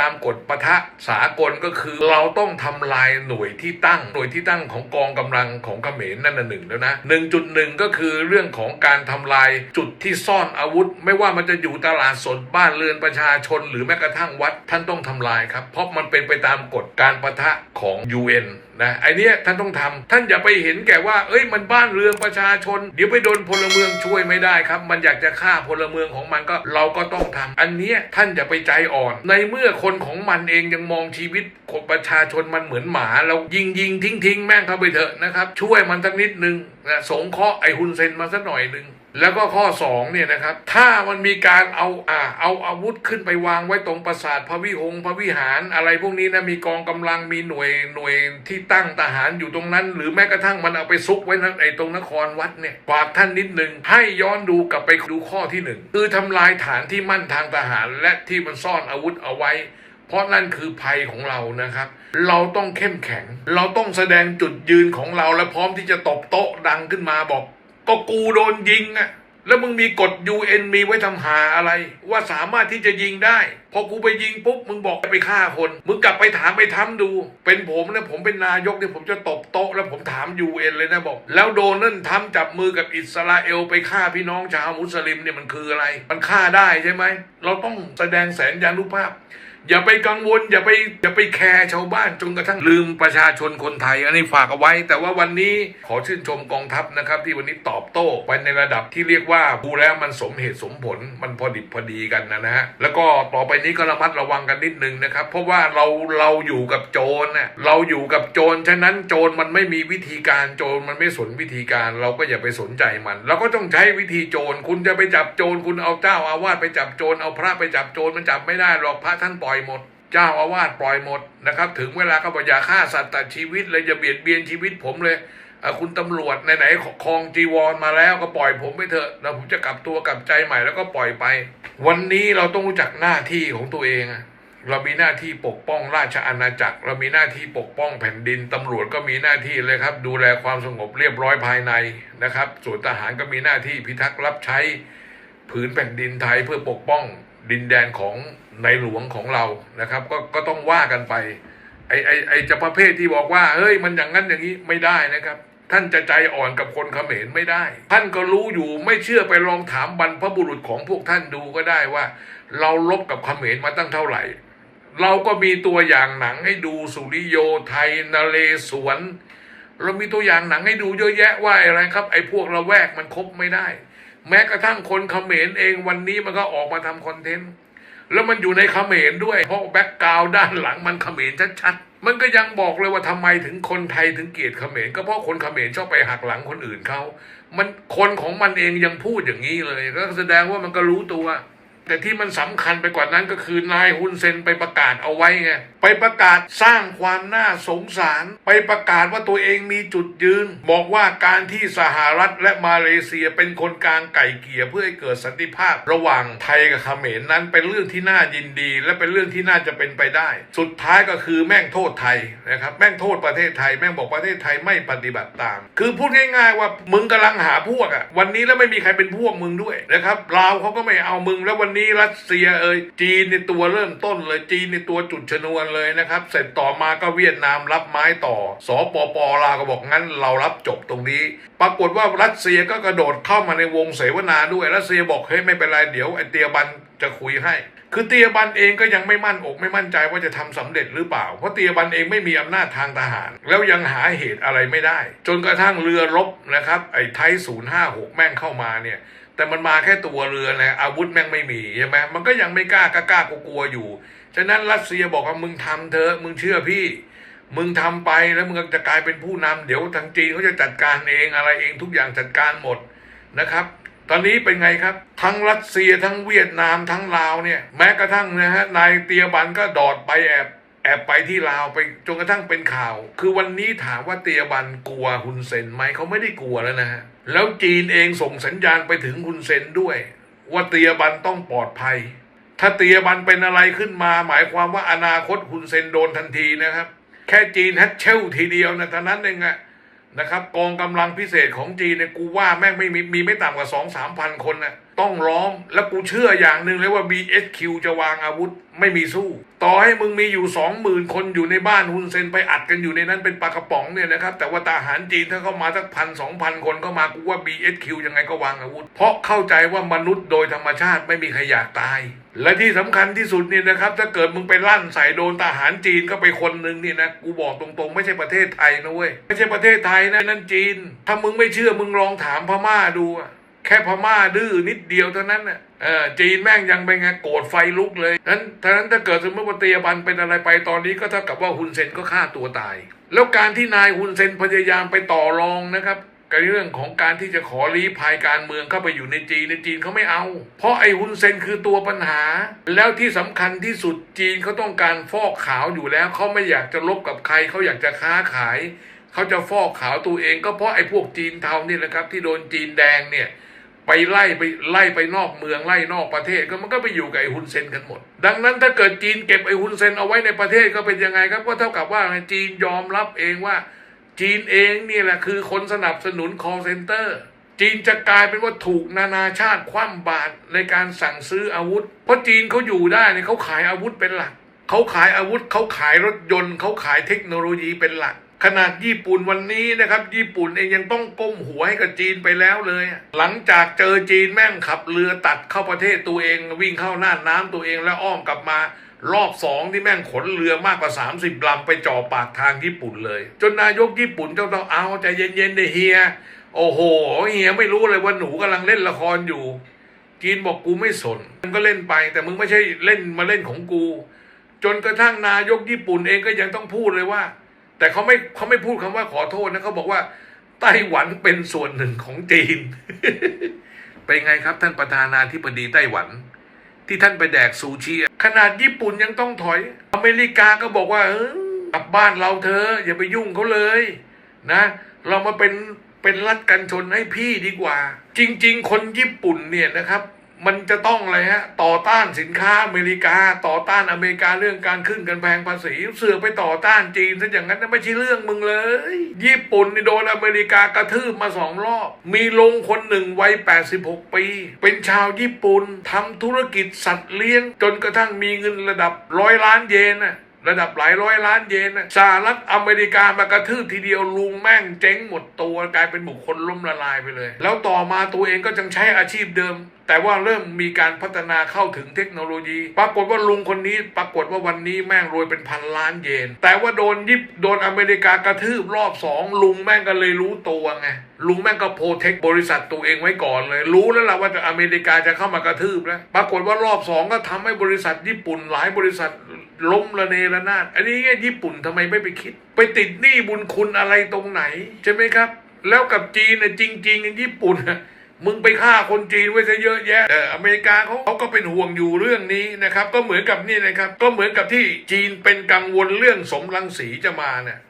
ตามกฎปะทะสากลก็คือเราต้องทำลายหน่วยที่ตั้ง หน่วยที่ตั้งของกองกำลังของเขมรนั่นน่ะหนึ่งแล้วนะหนึ่งจุดหนึ่งก็คือเรื่องของการทำลายจุดที่ซ่อนอาวุธ ไม่ว่ามันจะอยู่ตลาดสดบ้านเรือนประชาชน หรือแม้กระทั่งวัดท่านต้องทำลายครับ เพราะมันเป็นไปตามกฎการปะทะของ UN นะไอเนี้ยท่านต้องทำท่านอย่าไปเห็นแก่ว่า เอ้ยมันบ้านเรือนประชาชน เดี๋ยวไปโดนพลเมืองช่วยไม่ได้ครับ มันอยากจะฆ่าพลเมืองของมันก็เราก็ต้องทำอันเนี้ยท่านอย่าไปใจอ่อน ในเมื่อคนของมันเองยังมองชีวิตคนประชาชนมันเหมือนหมา เรายิงยิงทิ้งทิ้งแม่งเข้าไปเถอะนะครับ ช่วยมันสักนิดนึงนะสงเคราะห์ไอฮุนเซนมาสักหน่อยหนึ่งแล้วก็ข้อ2เนี่ยนะครับ ถ้ามันมีการเอาอ่าเอาอาวุธขึ้นไปวางไว้ตรงปราสาทพระวิหงพระวิหารอะไรพวกนี้นะมีกองกำลังมีหน่วยหน่วยที่ตั้งทหารอยู่ตรงนั้น หรือแม้กระทั่งมันเอาไปซุกไว้นั้นไอ้ตรงนครวัดเนี่ยฝากท่านนิดนึงให้ย้อนดูกลับไปดูข้อที่หนึ่งคือทำลายฐานที่มั่นทางทหารและที่มันซ่อนอาวุธเอาไว้ เพราะนั่นคือภัยของเรานะครับ เราต้องเข้มแข็ง เราต้องแสดงจุดยืนของเราและพร้อมที่จะตบโต๊ะดังขึ้นมาบอก ก็กูโดนยิงอะแล้วมึงมีกฎ UN มีไว้ทำหาอะไร ว่าสามารถที่จะยิงได้ พอกูไปยิงปุ๊บมึงบอกไปฆ่าคน มึงกลับไปถามไปทำดู เป็นผมนะผมเป็นนายกเนี่ยผมจะตบโต๊ะแล้วผมถาม UN เลยนะบอก แล้วโดนนั่นทำจับมือกับอิสราเอลไปฆ่าพี่น้องชาวมุสลิมเนี่ยมันคืออะไร มันฆ่าได้ใช่ไหม เราต้องแสดงแสนยานุภาพ อย่าไปกังวล อย่าไปอย่าไปแคร์ชาวบ้านจนกระทั่งลืมประชาชนคนไทย อันนี้ฝากเอาไว้ แต่ว่าวันนี้ขอชื่นชมกองทัพนะครับ ที่วันนี้ตอบโต้ไปในระดับที่เรียกว่าดูแล้วมันสมเหตุสมผลมันพอดิบพอดีกันนะฮะแล้วก็ต่อไปนี้ก็ระมัดระวังกันนิดนึงนะครับ เพราะว่าเราเราอยู่กับโจรน่ะเราอยู่กับโจรฉะนั้นโจรมันไม่มีวิธีการโจรมันไม่สนวิธีการ เราก็อย่าไปสนใจมันเราก็ต้องใช้วิธีโจรคุณจะไปจับโจรคุณเอาเจ้าอาวาสไปจับโจรเอาพระไปจับโจรมันจับไม่ได้หรอกพระท่านปล่อยหมด เจ้าอาวาสปล่อยหมดนะครับ ถึงเวลาก็บอกอย่าฆ่าสัตว์ตัดชีวิตเลยอย่าเบียดเบียนชีวิตผมเลยคุณตำรวจไหนๆคลองจีวรมาแล้วก็ปล่อยผมไปเถอะแล้วผมจะกลับตัวกลับใจใหม่แล้วก็ปล่อยไป วันนี้เราต้องรู้จักหน้าที่ของตัวเองเรามีหน้าที่ปกป้องราชอาณาจักร เรามีหน้าที่ปกป้องแผ่นดิน ตำรวจก็มีหน้าที่เลยครับ ดูแลความสงบเรียบร้อยภายในนะครับ ส่วนทหารก็มีหน้าที่พิทักษ์รับใช้ ผืนแผ่นดินไทยเพื่อปกป้องดินแดนของ ในหลวงของเรานะครับ ก็ก็ต้องว่ากันไป ไอไอไอจะประเภทที่บอกว่า เฮ้ยมันอย่างนั้นอย่างนี้ไม่ได้นะครับ ท่านจะใจอ่อนกับคนเขมรไม่ได้ ท่านก็รู้อยู่ไม่เชื่อไปลองถามบรรพบุรุษของพวกท่านดูก็ได้ว่า เราลบกับเขมรมาตั้งเท่าไหร่ เราก็มีตัวอย่างหนังให้ดูสุริโยไทยนเรศวรเรามีตัวอย่างหนังให้ดูเยอะแยะว่าอะไรครับ ไอ้พวกระแวกมันคบไม่ได้ แม้กระทั่งคนเขมรเองวันนี้มันก็ออกมาทำคอนเทนต์ แล้วมันอยู่ในเขมรด้วย เพราะแบ็กกราวด้านหลังมันเขมรชัดๆ มันก็ยังบอกเลยว่าทำไมถึงคนไทยถึงเกลียดเขมรก็เพราะคนเขมรชอบไปหักหลังคนอื่นเขา มันคนของมันเองยังพูดอย่างนี้เลย ก็แสดงว่ามันก็รู้ตัว แต่ที่มันสำคัญไปกว่านั้นก็คือนายฮุนเซนไปประกาศเอาไว้ไงไปประกาศสร้างความน่าสงสาร ไปประกาศว่าตัวเองมีจุดยืน บอกว่าการที่สหรัฐและมาเลเซียเป็นคนกลางไก่เกี่ยเพื่อให้เกิดสันติภาพ ระหว่างไทยกับเขมรนั้นเป็นเรื่องที่น่ายินดี และเป็นเรื่องที่น่าจะเป็นไปได้ สุดท้ายก็คือแม่งโทษไทยนะครับแม่งโทษประเทศไทยแม่งบอกประเทศไทยไม่ปฏิบัติตาม คือพูดง่ายๆว่ามึงกำลังหาพวกอะวันนี้แล้วไม่มีใครเป็นพวกมึงด้วยนะครับลาวเขาก็ไม่เอามึงแล้ววันนี้รัสเซียเอ่ยจีนในตัวเริ่มต้นเลยจีนในตัวจุดชนวนเลยนะครับ เสร็จต่อมาก็เวียดนามรับไม้ต่อสปปลาวก็บอกงั้นเรารับจบตรงนี้ ปรากฏว่ารัสเซียก็กระโดดเข้ามาในวงเสวนาด้วยรัสเซียบอกเฮ้ยไม่เป็นไรเดี๋ยวไอเตียบันจะคุยให้ คือเตียบันเองก็ยังไม่มั่นอกไม่มั่นใจว่าจะทำสำเร็จหรือเปล่า เพราะเตียบันเองไม่มีอำนาจทางทหาร แล้วยังหาเหตุอะไรไม่ได้ จนกระทั่งเรือรบนะครับไอ้ไทย056 แม่งเข้ามาเนี่ย แต่มันมาแค่ตัวเรือนะอาวุธแม่งไม่มีใช่ไหมมันก็ยังไม่กล้ากล้ากล้ากลัวอยู่ ฉะนั้นรัสเซียบอกว่ามึงทำเถอะมึงเชื่อพี่ มึงทำไปแล้วมึงจะกลายเป็นผู้นำเดี๋ยวทางจีนเขาจะจัดการเองอะไรเองทุกอย่างจัดการหมดนะครับ ตอนนี้เป็นไงครับ ทั้งรัสเซียทั้งเวียดนามทั้งลาวเนี่ยแม้กระทั่งนะฮะนายเตียบันก็ดอดไปแอบ แอบไปที่ลาวไปจนกระทั่งเป็นข่าว คือวันนี้ถามว่าเตียบันกลัวฮุนเซนไหมเขาไม่ได้กลัวแล้วนะฮะแล้วจีนเองส่งสัญญาณไปถึงฮุนเซนด้วย ว่าเตียบันต้องปลอดภัย ถ้าเตียบันเป็นอะไรขึ้นมา หมายความว่าอนาคตฮุนเซนโดนทันทีนะครับ แค่จีนฮัตเชลทีเดียวนะเท่านั้นเองอะนะครับกองกำลังพิเศษของจีนเนี่ยกูว่าแม่งไม่มีมีไม่ต่ำกว่าสองสามพันคนนะต้องล้อม แล้วกูเชื่ออย่างหนึ่งเลยว่า BSQ จะวางอาวุธไม่มีสู้ ต่อให้มึงมีอยู่สองหมื่นคนอยู่ในบ้านฮุนเซนไปอัดกันอยู่ในนั้นเป็นปลากระป๋องเนี่ยนะครับ แต่ว่าทหารจีนถ้าเข้ามาสักพันสองพันคนเข้ามากูว่า BSQ ยังไงก็วางอาวุธ เพราะเข้าใจว่ามนุษย์โดยธรรมชาติไม่มีใครอยากตาย และที่สำคัญที่สุดเนี่ยนะครับ ถ้าเกิดมึงไปลั่นใส่โดนทหารจีนก็ไปคนหนึ่งเนี่ยนะกูบอกตรงๆ ไม่ใช่ประเทศไทยนะเว้ยไม่ใช่ประเทศไทยนะนั่นจีน ถ้ามึงไม่เชื่อมึงลองถามพม่าดู แค่พม่าดื้อนิดเดียวเท่านั้นน่ะเออจีนแม่งยังเป็นไงโกรธไฟลุกเลยนั้นฉะนั้นถ้าเกิดสมมติว่าเตียบันเป็นอะไรไปตอนนี้ก็เท่ากับว่าฮุนเซนก็ฆ่าตัวตาย แล้วการที่นายฮุนเซนพยายามไปต่อรองนะครับกับเรื่องของการที่จะขอลี้ภัยการเมืองเข้าไปอยู่ในจีนในจีนเขาไม่เอา เพราะไอ้ฮุนเซนคือตัวปัญหา แล้วที่สำคัญที่สุดจีนเขาต้องการฟอกขาวอยู่แล้วเขาไม่อยากจะลบกับใครเขาอยากจะค้าขายเขาจะฟอกขาวตัวเองก็เพราะไอ้พวกจีนเทานี่แหละครับ ที่โดนจีนแดงเนี่ย ไปไล่ไปไล่ไปนอกเมืองไล่นอกประเทศก็มันก็ไปอยู่กับไอ้ฮุนเซนกันหมด ดังนั้นถ้าเกิดจีนเก็บไอ้ฮุนเซนเอาไว้ในประเทศก็เป็นยังไงครับก็เท่ากับว่าจีนยอมรับเองว่า จีนเองนี่แหละคือคนสนับสนุน call center จีนจะกลายเป็นว่าถูกนานาชาติคว่ำบาตรในการสั่งซื้ออาวุธ เพราะจีนเขาอยู่ได้เนี่ยเขาขายอาวุธเป็นหลัก เขาขายอาวุธเขาขายรถยนต์เขาขายเทคโนโลยีเป็นหลัก ขนาดญี่ปุ่นวันนี้นะครับ ญี่ปุ่นเองยังต้องก้มหัวให้กับจีนไปแล้วเลย หลังจากเจอจีนแม่งขับเรือตัดเข้าประเทศตัวเอง วิ่งเข้าน่านน้ำตัวเองแล้วอ้อมกลับมารอบสองที่แม่งขนเรือมากกว่า 30ลำไปจ่อปากทางญี่ปุ่นเลย จนนายกญี่ปุ่นเจ้าต้องเอาใจเย็นๆเดเฮีย โอ้โหเฮียไม่รู้เลยว่าหนูกำลังเล่นละครอยู่จีนบอกกูไม่สนมึงก็เล่นไป แต่มึงไม่ใช่เล่นมาเล่นของกู จนกระทั่งนายกญี่ปุ่นเองก็ยังต้องพูดเลยว่า แต่เขาไม่เขาไม่พูดคำว่าขอโทษนะเขาบอกว่าไต้หวันเป็นส่วนหนึ่งของจีน เป็นไงครับท่านประธานาธิบดีไต้หวัน ที่ท่านไปแดกซูชิขนาดญี่ปุ่นยังต้องถอย อเมริกาก็บอกว่าเออกลับบ้านเราเธอะอย่าไปยุ่งเขาเลยนะ เรามาเป็นเป็นรัฐกันชนให้พี่ดีกว่า จริง ๆ คนญี่ปุ่นเนี่ยนะครับ มันจะต้องอะไรฮะต่อต้านสินค้าอเมริกา ต่อต้านอเมริกาเรื่องการขึ้นกันแพงภาษี เสือไปต่อต้านจีนซะอย่างนั้นไม่ใช่เรื่องมึงเลย ญี่ปุ่นนี่โดนอเมริกากระทืบมาสองรอบ มีลงคนหนึ่งวัย 86 ปี เป็นชาวญี่ปุ่นทำธุรกิจสัตว์เลี้ยง จนกระทั่งมีเงินระดับร้อยล้านเยนน่ะระดับหลายร้อยล้านเยนสหรัฐอเมริกามากระทืบทีเดียวลุงแม่งเจ๊งหมดตัวกลายเป็นบุคคลล้มละลายไปเลย แล้วต่อมาตัวเองก็ยังใช้อาชีพเดิมแต่ว่าเริ่มมีการพัฒนาเข้าถึงเทคโนโลยี ปรากฏว่าลุงคนนี้ ปรากฏว่าวันนี้แม่งรวยเป็นพันล้านเยน แต่ว่าโดนยิบโดนอเมริกากระทืบรอบสองลุงแม่งก็เลยรู้ตัวไงลุงแม่งก็โปรเทคบริษัทตัวเองไว้ก่อนเลย รู้แล้วล่ะว่าจะอเมริกาจะเข้ามากระทืบแล้วปรากฏว่ารอบสองก็ทำให้บริษัทญี่ปุ่นหลายบริษัทล้มระเนระนาดอันนี้ไงญี่ปุ่นทำไมไม่ไปคิด ไปติดหนี้บุญคุณอะไรตรงไหนใช่ไหมครับ แล้วกับจีนเนี่ยจริง ๆ ญี่ปุ่น มึงไปฆ่าคนจีนไว้ซะเยอะแยะเอออเมริกาเขาเขาก็เป็นห่วงอยู่เรื่องนี้นะครับ ก็เหมือนกับนี่นะครับ ก็เหมือนกับที่จีนเป็นกังวลเรื่องสมรังสีจะมาเนี่ย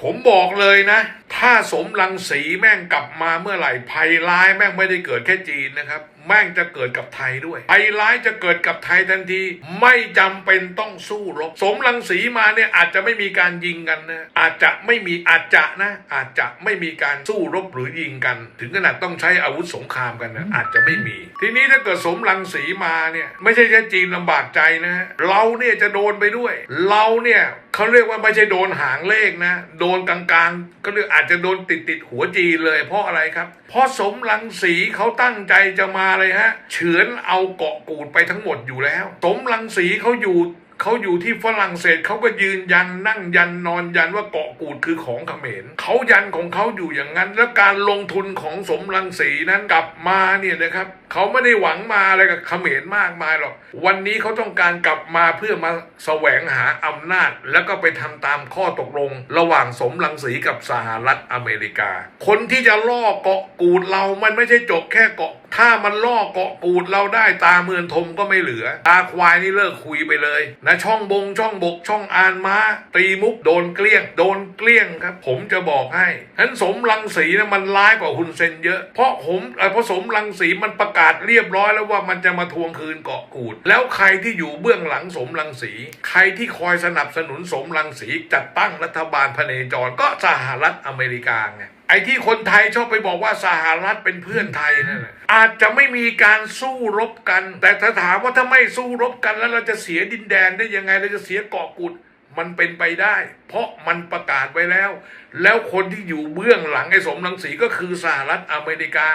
ผมบอกเลยนะ ถ้าสมรังสีแม่งกลับมาเมื่อไหร่ภัยร้ายแม่งไม่ได้เกิดแค่จีนนะครับ แม่งจะเกิดกับไทยด้วยภัยร้ายจะเกิดกับไทยทันที ไม่จำเป็นต้องสู้รบ สมรังสีมาเนี่ยอาจจะไม่มีการยิงกันนะอาจจะไม่มีอาจจะนะ อาจจะไม่มีการสู้รบหรือยิงกัน ถึงขนาดต้องใช้อาวุธสงครามกันนะอาจจะไม่มี ทีนี้ถ้าเกิดสมรังสีมาเนี่ยไม่ใช่แค่จีนลำบากใจนะฮะเราเนี่ยจะโดนไปด้วย เราเนี่ยเขาเรียกว่าไม่ใช่โดนหางเลขนะ โดนกลางๆ ก็เรียกอาจจะโดนติดติดๆหัวจีนเลยเพราะอะไรครับเพราะสมรังสีเขาตั้งใจจะมาเลยฮะ เฉือนเอาเกาะกูดไปทั้งหมดอยู่แล้ว สมรังสีเขาอยู่ เขาอยู่ที่ฝรั่งเศสเขาก็ยืนยันนั่งยันนอนยันว่าเกาะกูดคือของเขมรเขายันของเขาอยู่อย่างนั้น แล้วการลงทุนของสมรังสีนั้นกลับมาเนี่ยนะครับเขาไม่ได้หวังมาอะไรกับเขมรมากมายหรอกวันนี้เขาต้องการกลับมาเพื่อมาแสวงหาอำนาจ แล้วก็ไปทำตามข้อตกลง ระหว่างสมรังสีกับสหรัฐอเมริกา คนที่จะล่อเกาะกูดเรามันไม่ใช่จบแค่เกาะ ถ้ามันล่อเกาะกูดเราได้ตาเมือนทมก็ไม่เหลือ ตาควายนี่เลิกคุยไปเลยนะช่องบงช่องบกช่องอานม้า ตีมุกโดนเกลี้ยง โดนเกลี้ยงครับ ผมจะบอกให้ฉันสมรังสีนะมันร้ายกว่าฮุนเซนเยอะ เพราะผมเพราะสมรังสีมันประกาศเรียบร้อยแล้วว่ามันจะมาทวงคืนเกาะกูด แล้วใครที่อยู่เบื้องหลังสมรังสี ใครที่คอยสนับสนุนสมรังสีจัดตั้งรัฐบาลพเนจรก็สหรัฐอเมริกาไง ไอ้ที่คนไทยชอบไปบอกว่าสหรัฐเป็นเพื่อนไทยนั่นแหละอาจจะไม่มีการสู้รบกัน แต่ถ้าถามว่าถ้าไม่สู้รบกันแล้วเราจะเสียดินแดนได้ยังไงเราจะเสียเกาะกุดมันเป็นไปได้ เพราะมันประกาศไว้แล้ว แล้วคนที่อยู่เบื้องหลังไอ้สมรังสีก็คือสหรัฐอเมริกา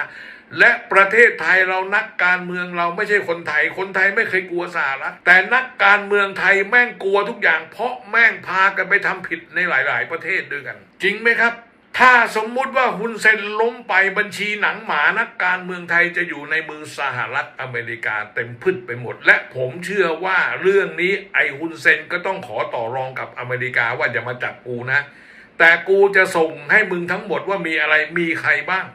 และประเทศไทยเรานักการเมืองเราไม่ใช่คนไทย คนไทยไม่เคยกลัวสหรัฐแต่นักการเมืองไทยแม่งกลัวทุกอย่าง เพราะแม่งพากันไปทำผิดในหลาย ๆ ประเทศด้วยกัน จริงไหมครับ ถ้าสมมุติว่าฮุนเซนล้มไปบัญชีหนังหมานักการเมืองไทยจะอยู่ในมือสหรัฐอเมริกาเต็มพืชไปหมด และผมเชื่อว่าเรื่องนี้ไอ้ฮุนเซนก็ต้องขอต่อรองกับอเมริกาว่าอย่ามาจับกูนะ แต่กูจะส่งให้มึงทั้งหมดว่ามีอะไรมีใครบ้าง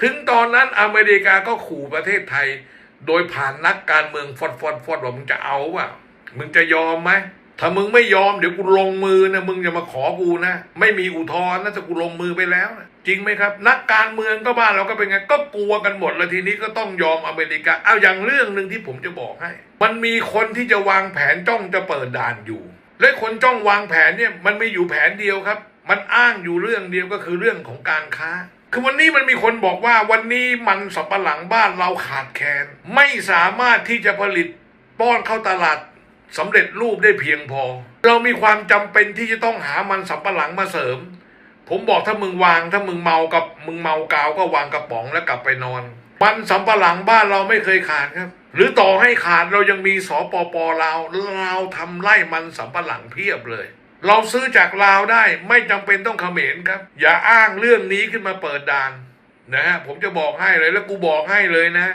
ถึงตอนนั้นอเมริกาก็ขู่ประเทศไทย โดยผ่านนักการเมืองฟอดฟอดฟอดว่ามึงจะเอาวะมึงจะยอมไหม ถ้ามึงไม่ยอมเดี๋ยวกูลงมือนะมึงอย่ามาขอกูนะ ไม่มีอุทธรณ์นะแต่กูลงมือไปแล้วนะจริงไหมครับ นักการเมืองก็บ้านเราก็เป็นไงก็กลัวกันหมดแล้วทีนี้ก็ต้องยอมอเมริกาเอาอย่างเรื่องหนึ่งที่ผมจะบอกให้ มันมีคนที่จะวางแผนจ้องจะเปิดด่านอยู่ และคนจ้องวางแผนเนี่ยมันไม่อยู่แผนเดียวครับ มันอ้างอยู่เรื่องเดียวก็คือเรื่องของการค้าคือวันนี้มันมีคนบอกว่าวันนี้มันสับปะหลังบ้านเราขาดแคลนไม่สามารถที่จะผลิตป้อนเข้าตลาด สำเร็จรูปได้เพียงพอ เรามีความจำเป็นที่จะต้องหามันสับปะหลังมาเสริม ผมบอกถ้ามึงวางถ้ามึงเมากับมึงเมากาวก็วางกระป๋องแล้วกลับไปนอน มันสำปะหลังบ้านเราไม่เคยขาดครับ หรือต่อให้ขาดเรายังมีสปปลาวเราวทำไร่มันสำปะหลังเพียบเลย เราซื้อจากลาวได้ไม่จำเป็นต้องเขมรครับ อย่าอ้างเรื่องนี้ขึ้นมาเปิดด่านนะฮะผมจะบอกให้เลยแล้วกูบอกให้เลยนะ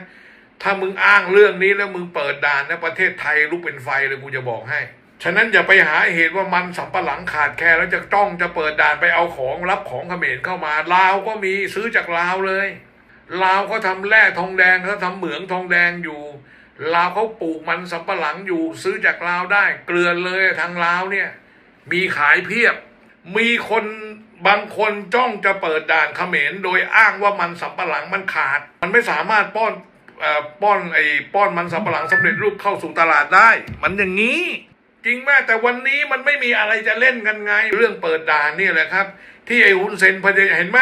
ถ้ามึงอ้างเรื่องนี้แล้วมึงเปิดด่านนะประเทศไทยลุกเป็นไฟเลยกูจะบอกให้ ฉะนั้นอย่าไปหาเหตุว่ามันสำปะหลังขาดแคลนแล้วจะจ้องจะเปิดด่านไปเอาของรับของเขมรเข้ามาลาวก็มีซื้อจากลาวเลยลาวเขาทำแร่ทองแดงเขาทำเหมืองทองแดงอยู่ลาวเขาปลูกมันสำปะหลังอยู่ซื้อจากลาวได้ เกลือเลยทางลาวเนี่ย มีขายเพียบ มีคนบางคนจ้องจะเปิดด่านเขมรโดยอ้างว่ามันสำปะหลังมันขาด มันไม่สามารถป้อน ป้อนไอ้ป้อนมันสำปะหลังสำเร็จรูปเข้าสู่ตลาดได้ มันอย่างนี้ จริงแม่แต่วันนี้มันไม่มีอะไรจะเล่นกันไง เรื่องเปิดด่านนี่แหละครับ ที่ไอ้ฮุนเซนพยายามเห็นไหม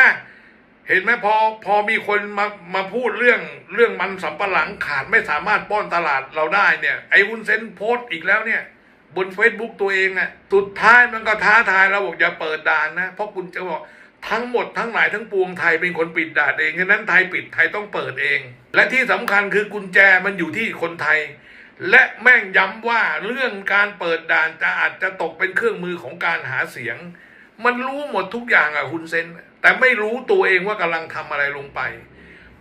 เห็นไหมพอพอมีคนมามาพูดเรื่องเรื่องมันสำปะหลังขาดไม่สามารถป้อนตลาดเราได้เนี่ยไอ้ฮุนเซนโพสต์อีกแล้วเนี่ยบน Facebook ตัวเองอะสุดท้ายมันก็ท้าทายเราบอกอย่าเปิดด่านนะ เพราะคุณจะบอก ทั้งหมดทั้งหลายทั้งปวงไทยเป็นคนปิดด่านเองฉะนั้นไทยปิดไทยต้องเปิดเอง และที่สำคัญคือกุญแจมันอยู่ที่คนไทย และแม่งย้ำว่าเรื่องการเปิดด่านจะอาจจะตกเป็นเครื่องมือของการหาเสียง มันรู้หมดทุกอย่างอะคุณเซนแต่ไม่รู้ตัวเองว่ากำลังทำอะไรลงไป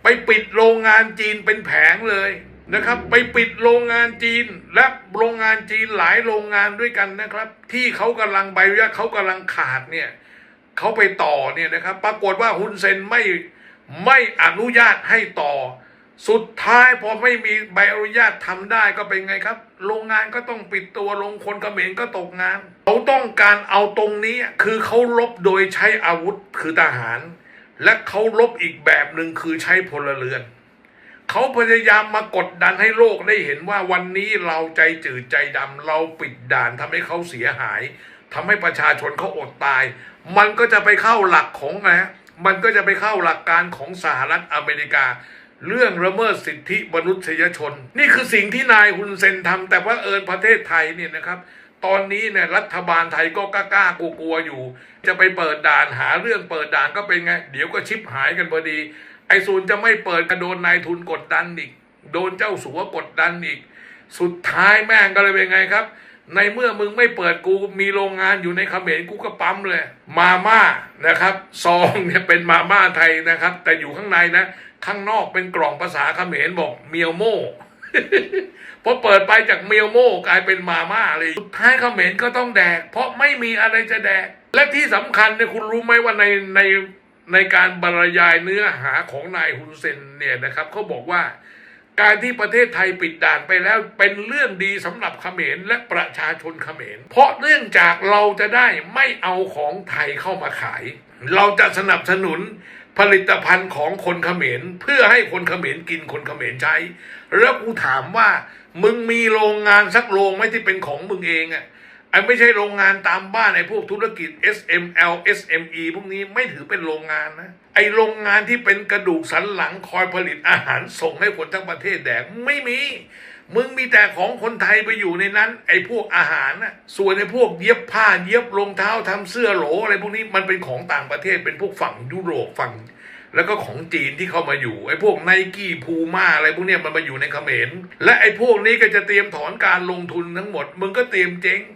ไปปิดโรงงานจีนเป็นแผงเลยนะครับ ไปปิดโรงงานจีนและโรงงานจีนหลายโรงงานด้วยกันนะครับ ที่เขากำลังใบอนุญาตเขากำลังขาดเนี่ย เขาไปต่อเนี่ยนะครับ ปรากฏว่าฮุนเซนไม่ไม่อนุญาตให้ต่อ สุดท้ายพอไม่มีใบอนุญาตทำได้ก็เป็นไงครับ โรงงานก็ต้องปิดตัวลงคนเมรก็ตกงานเขาต้องการเอาตรงนี้คือเขาลบโดยใช้อาวุธคือทหาร และเขาลบอีกแบบหนึ่งคือใช้พลเรือนเขาพยายามมากดดันให้โลกได้เห็นว่าวันนี้เราใจจืดใจดำเราปิดด่านทำให้เขาเสียหาย ทำให้ประชาชนเขาอดตาย มันก็จะไปเข้าหลักของนะมันก็จะไปเข้าหลักการของสหรัฐอเมริกา เรื่องละเมิดสิทธิมนุษยชน นี่คือสิ่งที่นายฮุนเซนทำแต่ว่าเอิญประเทศไทยเนี่ยนะครับตอนนี้เนี่ยรัฐบาลไทยก็กล้าๆกลัวๆอยู่ จะไปเปิดด่านหาเรื่องเปิดด่านก็เป็นไง เดี๋ยวก็ชิปหายกันพอดี ไอ้ศูนย์จะไม่เปิดก็โดนนายทุนกดดันอีก โดนเจ้าสัวกดดันอีก สุดท้ายแม่งก็เลยเป็นไงครับ ในเมื่อมึงไม่เปิดกูมีโรงงานอยู่ในเขมรกูก็ปั๊มเลย มาม่านะครับซองเนี่ยเป็นมาม่าไทยนะครับ แต่อยู่ข้างในนะ ข้างนอกเป็นกล่องภาษาเขมรบอกเมียวโม่พอเปิดไปจากเมียวโม่กลายเป็นมาม่าเลยสุดท้ายเขมรก็ต้องแดก เพราะไม่มีอะไรจะแดก และที่สำคัญเนี่ยคุณรู้ไหมว่าในในในการบรรยายเนื้อหาของนายฮุนเซนเนี่ยนะครับเขาบอกว่า การที่ประเทศไทยปิดด่านไปแล้วเป็นเรื่องดีสำหรับเขมรและประชาชนเขมร เพราะเนื่องจากเราจะได้ไม่เอาของไทยเข้ามาขาย เราจะสนับสนุนผลิตภัณฑ์ของคนเขมรเพื่อให้คนเขมรกินคนเขมรใช้ แล้วกูถามว่ามึงมีโรงงานสักโรงไหมที่เป็นของมึงเองอะ ไอ้ไม่ใช่โรงงานตามบ้านไอ้พวกธุรกิจ SML SME พวกนี้ไม่ถือเป็นโรงงานนะ ไอ้โรงงานที่เป็นกระดูกสันหลังคอยผลิตอาหารส่งให้คนทั้งประเทศแดกไม่มี มึงมีแต่ของคนไทยไปอยู่ในนั้น ไอ้พวกอาหารนะส่วนไอ้พวกเย็บผ้าเย็บรองเท้าทำเสื้อโหลอะไรพวกนี้มันเป็นของต่างประเทศเป็นพวกฝั่งยุโรปฝั่งแล้วก็ของจีนที่เข้ามาอยู่ไอ้พวกไนกี้พูม่าอะไรพวกเนี้ยมันมาอยู่ในเขมรและไอ้พวกนี้ก็จะเตรียมถอนการลงทุนทั้งหมด มึงก็เตรียมเจ๊ง